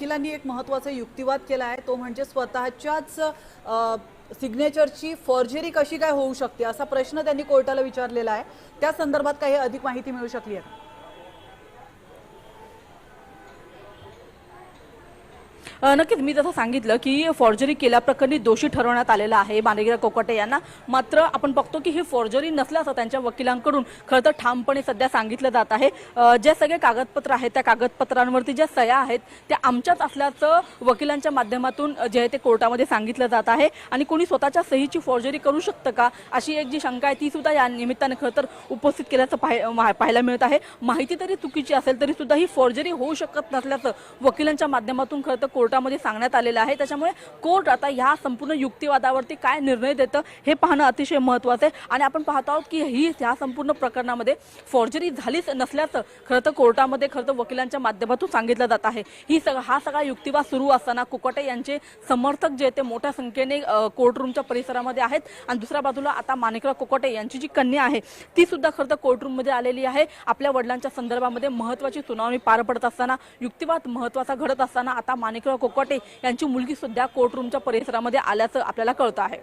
वकिलांनी एक महत्त्वाचा युक्तिवाद केला आहे. तो म्हणजे स्वतःच्याच सिग्नेचरची फॉर्जरी कशी काय होऊ शकते असा प्रश्न त्यांनी कोर्टाला विचारलेला आहे. त्या संदर्भात काही अधिक माहिती मिळू शकली आहे नक्कीच मी जसं सांगितलं की फॉर्जरी केल्याप्रकरणी दोषी ठरवण्यात आलेला आहे. मानेगिरा कोकटे यांना मात्र आपण बघतो की ही फॉर्जरी नसल्याचं त्यांच्या वकिलांकडून खरं तर ठामपणे सध्या सांगितलं जात आहे. जे सगळे कागदपत्र आहेत त्या कागदपत्रांवरती ज्या सह्या आहेत त्या आमच्याच असल्याचं वकिलांच्या माध्यमातून जे आहे ते कोर्टामध्ये सांगितलं जात आहे. आणि कोणी स्वतःच्या सहीची फॉर्जरी करू शकतं का? अशी एक जी शंका आहे ती सुद्धा या निमित्ताने खरं तर उपस्थित केल्याचं पाहाय- मा- पाहायला मिळत आहे. माहिती तरी चुकीची असेल तरी सुद्धा ही फॉर्जरी होऊ शकत नसल्याचं वकिलांच्या माध्यमातून खरं तर कोर्टामध्ये सांगण्यात आलेलं आहे. त्याच्यामुळे कोर्ट आता ह्या संपूर्ण युक्तिवादावरती काय निर्णय देतं हे पाहणं अतिशय महत्त्वाचं आहे. आणि आपण पाहत आहोत की ही ह्या संपूर्ण प्रकरणामध्ये फॉर्जरी झालीच नसल्याचं खरं तर कोर्टामध्ये खरं तर वकिलांच्या माध्यमातून सांगितलं जात आहे. ही सग हा सगळा युक्तिवाद सुरू असताना कुकटे यांचे समर्थक जे ते मोठ्या संख्येने कोर्टरूमच्या परिसरामध्ये आहेत. आणि दुसऱ्या बाजूला आता माणिकराव कोकटे यांची जी कन्या आहे ती सुद्धा खरं तर कोर्टरूममध्ये आलेली आहे. आपल्या वडिलांच्या संदर्भामध्ये महत्वाची सुनावणी पार पडत असताना युक्तिवाद महत्त्वाचा घडत असताना आता माणिकराव कोकटे यांची मुलगी सुद्धा कोर्टरूमच्या परिसरामध्ये आल्याचं आपल्याला कळतं आहे.